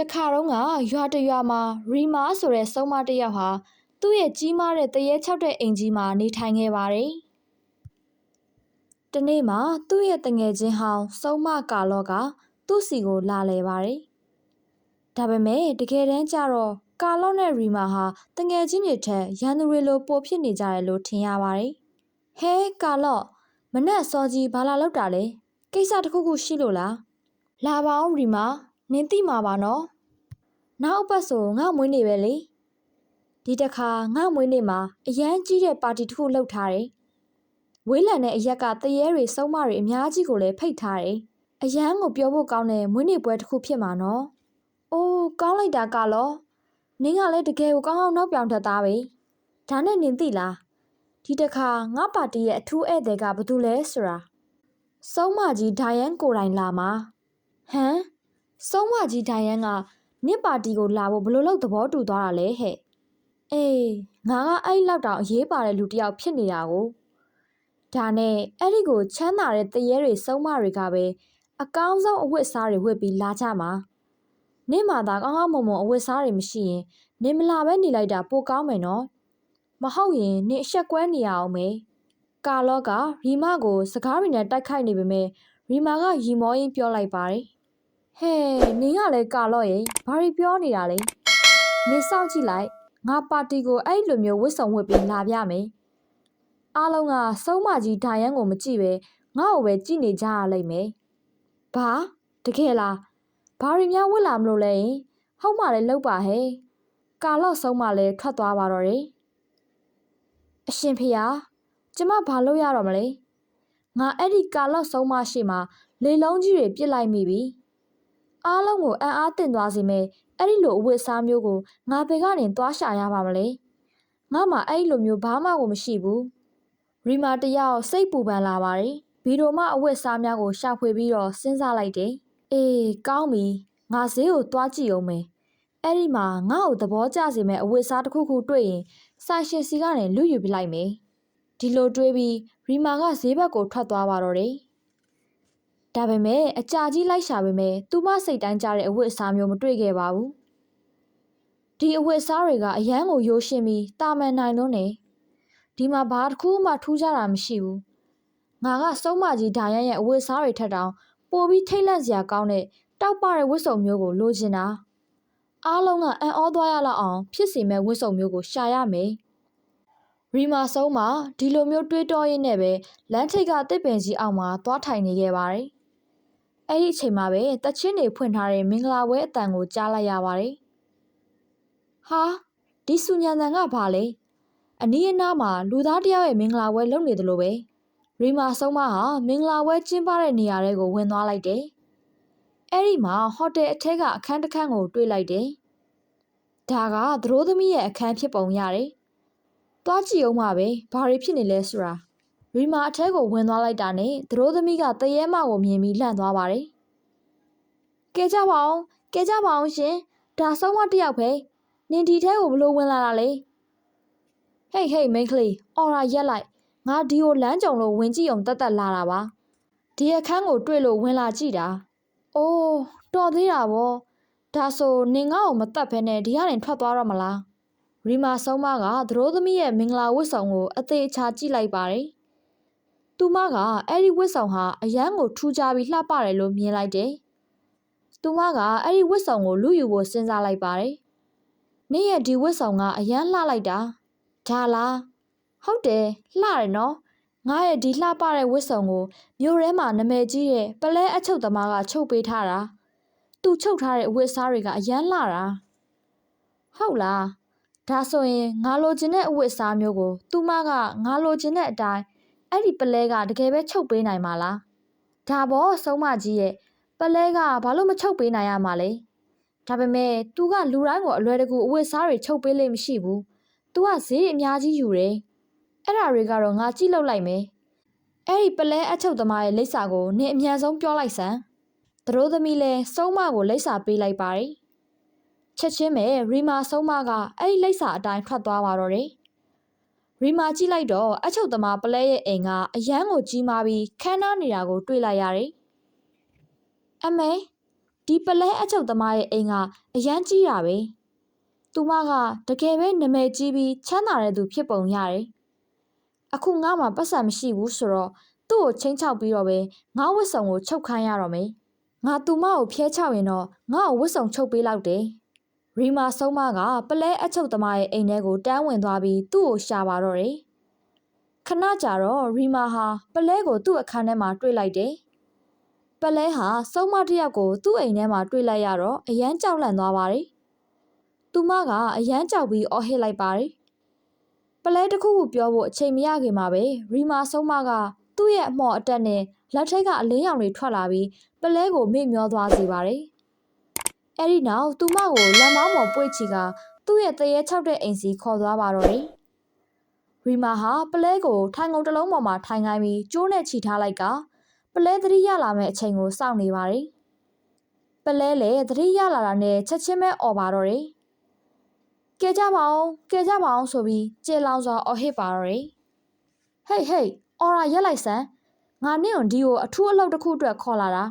တခါတော့ကရွာတရွာမှာရီမာဆိုတဲ့စုံမတစ်ယောက်ဟာသူ့ရဲ့ကြီးမားတဲ့တရေချောက်တဲ့အိမ်ကြီးမှာနေထိုင်ခဲ့ပါတယ်။တနေ့မှာသူ့ရဲ့တငယ်ချင်းဟောင်းစုံမကာလော့ကသူ့စီကိုလာလဲပါတယ်။ဒါပေမဲ့တကယ်တမ်းကျတော့ကာလော့နဲ့ရီမာဟာတငယ်ချင်းတွေထက်ရန်သူတွေလိုပိုဖြစ်နေကြတယ်လို့ထင်ရပါတယ်။ဟဲကာလော့မနဲ့စောကြီးဘာလာလောက်တာလဲကိစ္စတစ်ခုခုရှိလို့လားလာပါအောင်ရီမာ နင်းသိမှာပါနော်နောက်အပတ်ဆိုငါမွေးနေပဲလေဒီတစ်ခါငါမွေးနေမှာအရန်ကြီးတဲ့ပါတီတစ်ခုလှုပ်ထားတယ်ဝေးလံတဲ့အရက်ကတရေတွေစုံမတွေအများကြီးကိုလည်းဖိတ်ထားတယ်အရန်ကိုပြောဖို့ကောင်းတဲ့မွေးနေ့ပွဲတစ်ခုဖြစ်မှာနော်အိုးကောင်းလိုက်တာကတော့နင်းကလည်းတကယ်ကိုကောင်းကောင်းနောက်ပြောင်တတ်သားပဲဒါနဲ့နင်သိလားဒီတစ်ခါငါပါတီရဲ့အထူးဧည့်သည်ကဘာတူလဲဆိုတာစုံမကြီးဒိုင်ယန်ကိုတိုင်လာမှာဟမ် စုံမကြီးဒိုင်ယန်ကနင့်ပါတီကိုလာဖို့ဘယ်လိုလုပ်သဘောတူသွားတာလဲဟဲ့အေးငါကအဲ့လောက်တောင်အရေးပါတဲ့လူတစ်ယောက်ဖြစ်နေတာကိုဒါနဲ့အဲ့ဒီကိုချမ်းသာတဲ့တရေတွေစုံမတွေကပဲအကောင်းဆုံးအဝတ်အစားတွေဝတ်ပြီးလာကြမှာနင့်မှာသာကောင်းကောင်းမွန်မွန်အဝတ်အစားတွေမရှိရင်နင်မလာပဲနေလိုက်တာပိုကောင်းမယ်နော်မဟုတ်ရင်နင်အဆက်ကွဲနေရအောင်မေကာလော့ကရီမာကိုစကားတွေနဲ့တိုက်ခိုက်နေပေမဲ့ရီမာကရီမောရင်းပြောလိုက်ပါတယ် ဟဲ့နင်ကလည်းကာလော့ရေဘာတွေပြောနေတာလဲနင်စောင့်ကြည့်လိုက်ငါပါတီကိုအဲ့လိုမျိုးဝတ်ဆောင်ဝတ်ပြီးလာပြမယ်အားလုံးကစုံးမကြီးဒိုင်ယန်ကိုမကြည့်ပဲငါ့ကိုပဲကြည့်နေကြရလိမ့်မယ်ဘာတကယ်လားဘာတွေများဝတ်လာမလို့လဲယင်ဟုတ်မှလည်းလောက်ပါဟဲ့ကာလော့ဆုံးမှလည်းထွက်သွားပါတော့တယ်အရှင်ဖေဟာကျမဘာလုပ်ရတော့မလဲငါအဲ့ဒီကာလော့ဆုံးမရှိမှလေလုံးကြီးတွေပြစ်လိုက်မိပြီ အားလုံးကိုအံ့အားသင့်သွားစေမယ်အဲ့ဒီလိုအဝတ်အစားမျိုးကိုငါဘယ်ကနေသွားရှာရပါမလဲငါမှအဲ့ဒီလိုမျိုးဘာမှကိုမရှိဘူးရီမာတယောက်စိတ်ပူပန်လာပါတယ်ဗီဒိုမအဝတ်အစားများကိုရှာဖွေပြီးတော့စဉ်းစားလိုက်တယ်အေးကောင်းပြီငါဈေးကိုသွားကြည့်အောင်မယ်အဲ့ဒီမှာငါ့ကိုသဘောကျစေမဲ့အဝတ်အစားတစ်ခုခုတွေ့ရင်ဆိုင်ရှင်စီကနေလူယူပြလိုက်မယ်ဒီလိုတွေးပြီးရီမာကဈေးဘက်ကိုထွက်သွားပါတော့တယ် ဒါပေမဲ့အကြာကြီးလိုက်ရှာပေမဲ့သူမစိတ်တိုင်းကြတဲ့အဝတ်အစားမျိုးမတွေ့ခဲ့ပါဘူးဒီအဝတ်အစားတွေကအရန်ကိုရိုးရှင်းပြီးတာမန်နိုင်လို့နေဒီမှာဘာတစ်ခုမှထူးခြားတာမရှိဘူးငါကစုံးမကြီးဒါရန်ရဲ့အဝတ်အစားတွေထက်တောင်ပိုပြီးထိတ်လန့်စရာကောင်းတဲ့တောက်ပတဲ့ဝတ်စုံမျိုးကိုလိုချင်တာအားလုံးကအံ့ဩသွားရလောက်အောင်ဖြစ်စီမဲ့ဝတ်စုံမျိုးကိုရှာရမယ်ရီမာဆုံးမှာဒီလိုမျိုးတွေးတောရင်းနဲ့ပဲလမ်းထိပ်ကတစ်ပင်ကြီးအောက်မှာသွားထိုင်နေခဲ့ပါတယ် အဲ့ဒီအချိန်မှာပဲတချင်းတွေဖွင့်ထားတဲ့မင်္ဂလာပွဲအတန်ကိုကြားလိုက်ရပါတယ်ဟာဒီစုညံတန်ကဘာလဲအနီးအနားမှာလူသားတယောက်ရဲ့မင်္ဂလာပွဲလုပ်နေတယ်လို့ပဲရီမာဆုံးမဟာမင်္ဂလာပွဲကျင်းပတဲ့နေရာတွေကိုဝင်သွားလိုက်တယ်။အဲ့ဒီမှာဟိုတယ်အထက်ကအခန်းတစ်ခန်းကိုတွေ့လိုက်တယ်။ဒါကသရိုးသမီးရဲ့အခန်းဖြစ်ပုံရတယ်။သွားကြည့်အောင်ပါပဲဘာတွေဖြစ်နေလဲဆိုတာ ရီမာအထက်ကိုဝင်သွားလိုက်တာနဲ့သရိုးသမီးကတရေမကိုမြင်ပြီးလှန့်သွားပါတယ်။ကဲကြပါအောင်ကဲကြပါအောင်ရှင်ဒါဆုံးမတစ်ယောက်ပဲနင်ဒီထဲကိုဘလို့ဝင်လာတာလဲဟေးဟေးမိန်းကလေးအော်ရာရက်လိုက်ငါဒီကိုလမ်းကြုံလို့ဝင်ကြည့်အောင်တက်တက်လာတာပါဒီအခန်းကိုတွေ့လို့ဝင်လာကြည့်တာအိုးတော်သေးတာဗောဒါဆိုနင်ငါ့ကိုမတက်ဖဲနဲ့ဒီကနေထွက်သွားတော့မလားရီမာဆုံးမကသရိုးသမီးရဲ့မင်္ဂလာဝတ်ဆောင်ကိုအသေးချာကြည့်လိုက်ပါတယ် သူမကအဲ့ဒီဝတ်ဆောင်ဟာအရန်ကိုထူးခြားပြီးလှပတယ်လို့မြင်လိုက်တယ်သူမကအဲ့ဒီဝတ်ဆောင်ကိုလူယူဖို့စဉ်းစားလိုက်ပါတယ်နေ့ရဲ့ဒီဝတ်ဆောင်ကအရန်လှလိုက်တာဒါလားဟုတ်တယ်လှတယ်နော်ငါရဲ့ဒီလှပတဲ့ဝတ်စုံကိုမြို့ထဲမှာနမဲကြီးရဲ့ပလဲအချုပ်သမားကချုပ်ပေးထားတာသူချုပ်ထားတဲ့အဝတ်စားတွေကအရန်လှတာဟုတ်လားဒါဆိုရင်ငါလိုချင်တဲ့အဝတ်စားမျိုးကိုသူမကငါလိုချင်တဲ့အတိုင်း အဲ့ဒီပလဲကတကယ်ပဲချုပ်ပေးနိုင်မှာလားဒါဘောဆုံးမကြီးရဲ့ပလဲကဘာလို့မချုပ်ပေးနိုင်ရမှာလဲဒါပေမဲ့ तू ကလူတိုင်းကိုအလွယ်တကူအဝတ်စားတွေချုပ်ပေးလိမ့်မရှိဘူး။ तू ကဈေးအများကြီးယူတယ်။အဲ့ဒါတွေကတော့ငါကြည့်လောက်လိုက်မယ်။အဲ့ဒီပလဲအချုပ်သမားရဲ့လိပ်စာကိုနင်အမြန်ဆုံးပြောလိုက်စမ်း။သတို့သမီးလဲစုံမကိုလိပ်စာပေးလိုက်ပါတယ်။ချက်ချင်းပဲရီမာစုံမကအဲ့ဒီလိပ်စာအတိုင်းထွက်သွားပါတော့တယ်။ ရီမာကြည့်လိုက်တော့အချုပ်သမားပလဲရဲ့အိမ်ကအရန်ကိုကြီးမားပြီးခန်းနားနေတာကိုတွေ့လိုက်ရတယ်။အမေဒီပလဲအချုပ်သမားရဲ့အိမ်ကအရန်ကြီးတာပဲသူမကတကယ်ပဲနာမည်ကြီးပြီးချမ်းသာတဲ့သူဖြစ်ပုံရတယ်အခုငါမှပတ်စံမရှိဘူးဆိုတော့သူ့ကိုချင်းချောက်ပြီးတော့ပဲငါဝတ်စုံကိုချုပ်ခိုင်းရတော့မယ်ငါသူမကိုဖျဲချောက်ရင်တော့ငါ့ကိုဝတ်စုံချုပ်ပေးလောက်တယ် ရီမာဆုံးမကပလဲအချုပ်သမားရဲ့အိမ်ထဲကိုတန်းဝင်သွားပြီးသူ့ကိုရှာပါတော့တယ်ခဏကြာတော့ရီမာဟာပလဲကိုသူ့အခန်းထဲမှာတွေ့လိုက်တယ်ပလဲဟာစုံမတစ်ယောက်ကိုသူ့အိမ်ထဲမှာတွေ့လိုက်ရတော့အရန်ကြောက်လန့်သွားပါတယ်သူမကအရန်ကြောက်ပြီးအော်ဟစ်လိုက်ပါတယ်ပလဲတစ်ခုခုပြောဖို့အချိန်မရခင်မှာပဲရီမာဆုံးမကသူ့ရဲ့အမော့အတက်နဲ့လက်ထိတ်ကအလင်းရောင်တွေထွက်လာပြီးပလဲကိုမေ့မျောသွားစေပါတယ် အဲ့ဒီနောက်သူမကိုလက်မောင်းပေါ်ပွေ့ချီကသူ့ရဲ့တရေချောက်တဲ့အိမ်စီခေါ်သွားပါတော့တယ်ရီမာဟာပလဲကိုထိုင်ကုန်တစ်လုံးပေါ်မှာထိုင်ခိုင်းပြီးကျိုးနဲ့ချီထားလိုက်ကပလဲသတိရလာမယ့်အချိန်ကိုစောင့်နေပါတယ်ပလဲလည်းသတိရလာတာနဲ့ချက်ချင်းပဲអော်ပါတော့တယ်ကဲကြပါအောင်ကဲကြပါအောင်ဆိုပြီးကျေလောင်စွာអော်ဟစ်ပါတော့တယ်ဟေးဟေးအော်ရာရက်လိုက်စမ်းငါနင့်ကိုဒီကိုအထူးအလုပ်တစ်ခုအတွက်ခေါ်လာတာ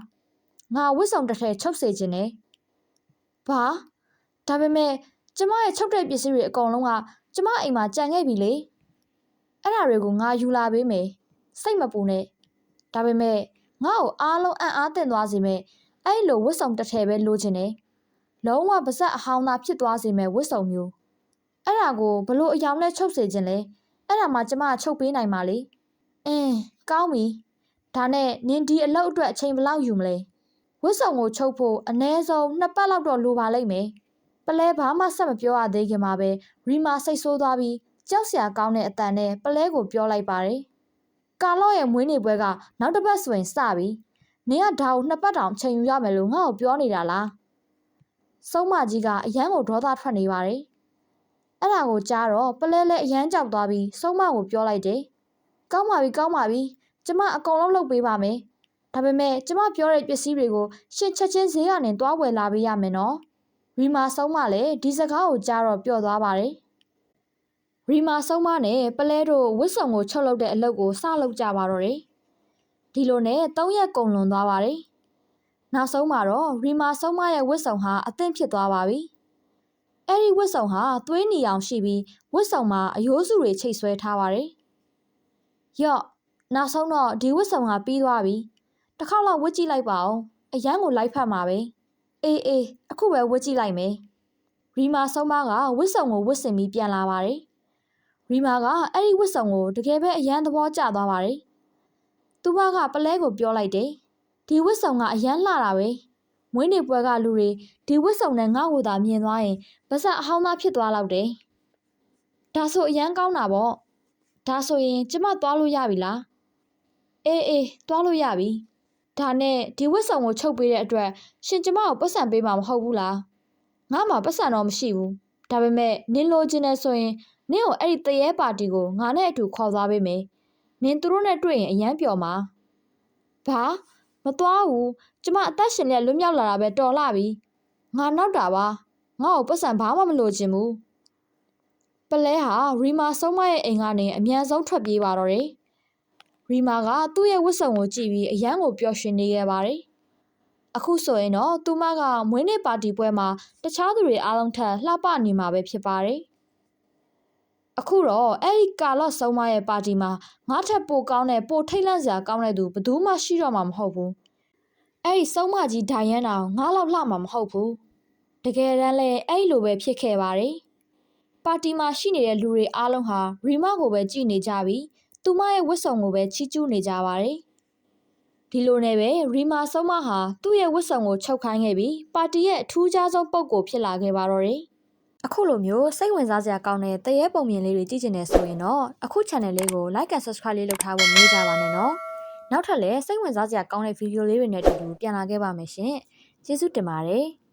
ငါဝစ်စုံတစ်ထည်ချုပ်စေခြင်းနဲ့ ဘာဒါပေမဲ့ကျမရဲ့ချုပ်တဲ့ပစ္စည်းတွေအကုန်လုံးကကျမအိမ်မှာကြံခဲ့ပြီလေအဲ့ဒါတွေကိုငါယူလာပေးမယ်စိတ်မပူနဲ့ဒါပေမဲ့ငါ့ကိုအားလုံးအံ့အားသင့်သွားစေမဲ့အဲ့လိုဝစ်စုံတစ်ထည်ပဲလိုချင်တယ်လုံးဝပါဇက်အဟောင်းသားဖြစ်သွားစေမဲ့ဝစ်စုံမျိုးအဲ့ဒါကိုဘလို့အယောင်နဲ့ချုပ်စေခြင်းလဲအဲ့ဒါမှကျမကချုပ်ပေးနိုင်ပါလေအင်းကောင်းပြီဒါနဲ့နင်ဒီအလုပ်အတွက်အချိန်ဘယ်လောက်ယူမလဲ ဝစ်စုံကိုချုပ်ဖို့အနည်းဆုံးနှစ်ပတ်လောက်တော့လိုပါလိမ့်မယ်ပလဲဘာမှဆက်မပြောရသေးခင်မှာပဲရီမာစိတ်ဆိုးသွားပြီးကြောက်စရာကောင်းတဲ့အတန်နဲ့ပလဲကိုပြောလိုက်ပါတယ်ကာလော့ရဲ့မွေးနေ့ပွဲကနောက်တစ်ပတ်ဆိုရင်စပြီနင်ကဒါကိုနှစ်ပတ်တောင်ချိန်ယူရမယ်လို့ငါ့ကိုပြောနေတာလားစုံးမကြီးကအရန်ကိုဒေါသထွက်နေပါတယ်အဲ့ဒါကိုကြားတော့ပလဲလဲအရန်ကြောက်သွားပြီးစုံးမကိုပြောလိုက်တယ်ကောင်းပါပြီကောင်းပါပြီကျမအကုန်လုံးလုပ်ပေးပါမယ် ဒါပေမဲ့ကျမပြောတဲ့ပစ္စည်းတွေကိုရှင်ချက်ချင်းဈေးကနေတွားဝယ်လာပေးရမယ်နော်ရီမာဆုံးမလည်းဒီစကားကိုကြားတော့ပျော့သွားပါတယ်ရီမာဆုံးမနဲ့ပလဲတို့ဝစ်စုံကိုချုပ်လုပ်တဲ့အလုပ်ကိုစလုပ်ကြပါတော့တယ်ဒီလိုနဲ့၃ရက်ကုန်လွန်သွားပါတယ်နောက်ဆုံးမှာတော့ရီမာဆုံးမရဲ့ဝစ်စုံဟာအသင့်ဖြစ်သွားပါပြီအဲ့ဒီဝစ်စုံဟာသွေးနီအောင်ရှိပြီးဝစ်စုံမှာအယိုးစုတွေချိတ်ဆွဲထားပါတယ်ယော့နောက်ဆုံးတော့ဒီဝစ်စုံကပြီးသွားပြီ တစ်ခေါက်လောက်ဝတ်ကြည့်လိုက်ပါဦးအရန်ကိုလိုက်ဖတ်မှာပဲအေးအေးအခုပဲဝတ်ကြည့်လိုက်မယ်ရီမာဆုံးမကဝစ်စုံကိုဝတ်ဆင်ပြီးပြန်လာပါတယ်ရီမာကအဲ့ဒီဝစ်စုံကိုတကယ်ပဲအရန်သဘောကျသွားပါတယ်သူမကပလဲကိုပြောလိုက်တယ်ဒီဝစ်စုံကအရန်လှတာပဲမွေးနေ့ပွဲကလူတွေဒီဝစ်စုံနဲ့ငါ့ကိုသာမြင်သွားရင်ပါဇက်အဟောင်းသားဖြစ်သွားလောက်တယ်ဒါဆိုအရန်ကောင်းတာပေါ့ဒါဆိုရင်ကျမသွားလို့ရပြီလားအေးအေးသွားလို့ရပြီ ဒါနဲ့ဒီဝတ်ဆောင်ကိုချုပ်ပေးတဲ့အတွက်ရှင်ကျမကိုပတ်စံပေးမှာမဟုတ်ဘူးလားငါမှပတ်စံတော့မရှိဘူးဒါပေမဲ့နင်းလိုချင်နေဆိုရင်နင်းကိုအဲ့ဒီတရေပါတီကိုငါနဲ့အတူခေါ်သွားပေးမယ်နင်းသူတို့နဲ့တွေ့ရင်အယမ်းပျော်မှာဘာမသွားဘူးကျမအသက်ရှင်လက်လွတ်မြောက်လာတာပဲတော်လာပြီငါနောက်တာပါငါ့ကိုပတ်စံဘာမှမလိုချင်ဘူးပလဲဟာရီမာဆုံးမရဲ့အိမ်ကနေအမြန်ဆုံးထွက်ပြေးပါတော့တယ် ရီမာကသူ့ရဲ့ဝတ်စုံကိုကြည့်ပြီးအရန်ကိုပျော်ရွှင်နေခဲ့ပါတယ်။အခုဆိုရင်တော့သူမကမွေးနေ့ပါတီပွဲမှာတခြားသူတွေအားလုံးထက်လှပနေမှာပဲဖြစ်ပါတယ်။အခုတော့အဲ့ဒီကာလော့ဆုံးမရဲ့ပါတီမှာငါထက်ပိုကောင်းတဲ့ပိုထိတ်လန့်စရာကောင်းတဲ့သူဘယ်သူမှရှိတော့မှာမဟုတ်ဘူး။အဲ့ဒီဆုံးမကြီးဒိုင်ယန်အောင်ငါလောက်လှမှာမဟုတ်ဘူး။တကယ်တမ်းလဲအဲ့လိုပဲဖြစ်ခဲ့ပါတယ်။ပါတီမှာရှိနေတဲ့လူတွေအားလုံးဟာရီမာကိုပဲကြည်နေကြပြီး သူမရဲ့ဝတ်စုံကိုပဲချီးကျူးနေကြပါတယ်။ဒီလိုနဲ့ပဲရီမာဆုံးမဟာသူ့ရဲ့ဝတ်စုံကိုချုပ်ခိုင်းခဲ့ပြီးပါတီရဲ့အထူးခြားဆုံးပုံကိုဖြစ်လာခဲ့ပါတော့တယ်။အခုလိုမျိုးစိတ်ဝင်စားစရာကောင်းတဲ့တရေပုံမြင်လေးတွေကြည့်ကျင်နေဆိုရင်တော့အခု channel လေးကို like and subscribe လေးလုပ်ထားဖို့မမေ့ကြပါနဲ့နော်။နောက်ထပ်လည်းစိတ်ဝင်စားစရာကောင်းတဲ့ဗီဒီယိုလေးတွေနဲ့အတူတူပြန်လာခဲ့ပါမယ်ရှင်။ကျေးဇူးတင်ပါတယ်။